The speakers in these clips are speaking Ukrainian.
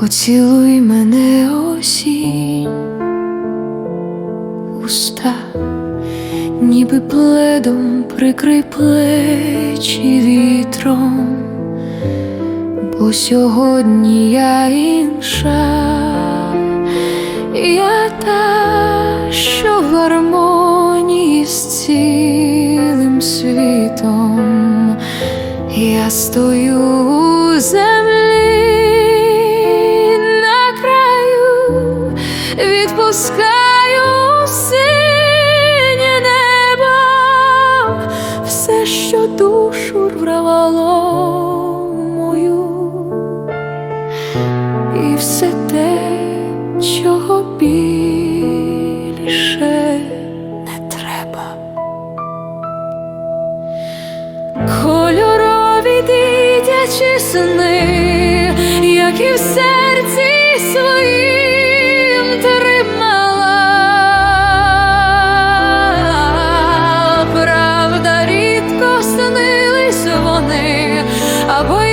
Поцілуй мене осінь, уста, ніби пледом прикрий плечі вітром, бо сьогодні я інша, я та, що в гармонії з цілим світом, я стою у землі все те, чого більше не треба. Кольорові дитячі сни, як і в серці своїм тримала, правда, рідко снились вони, або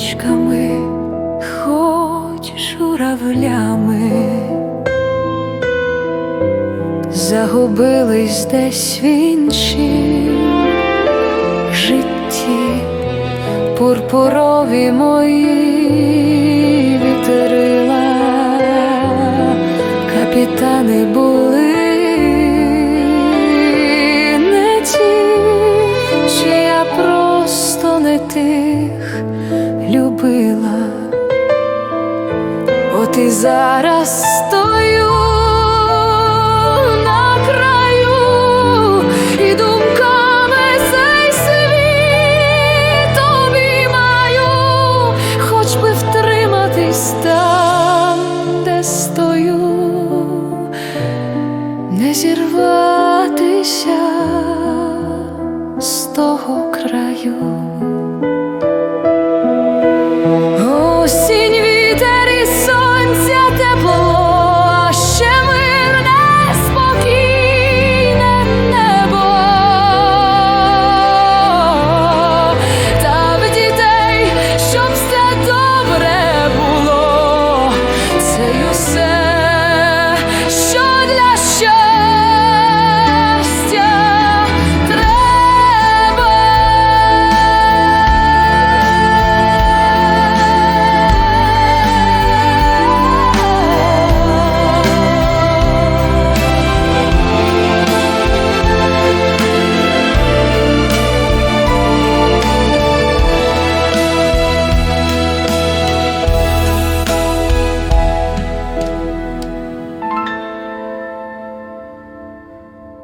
синичками, хоч журавлями. Загубились десь в іншім житті, пурпурові мої вітерила, капітани були зараз стою на краю і думками цей світ обіймаю, хоч би втриматись там, де стою, не зірватися з того краю.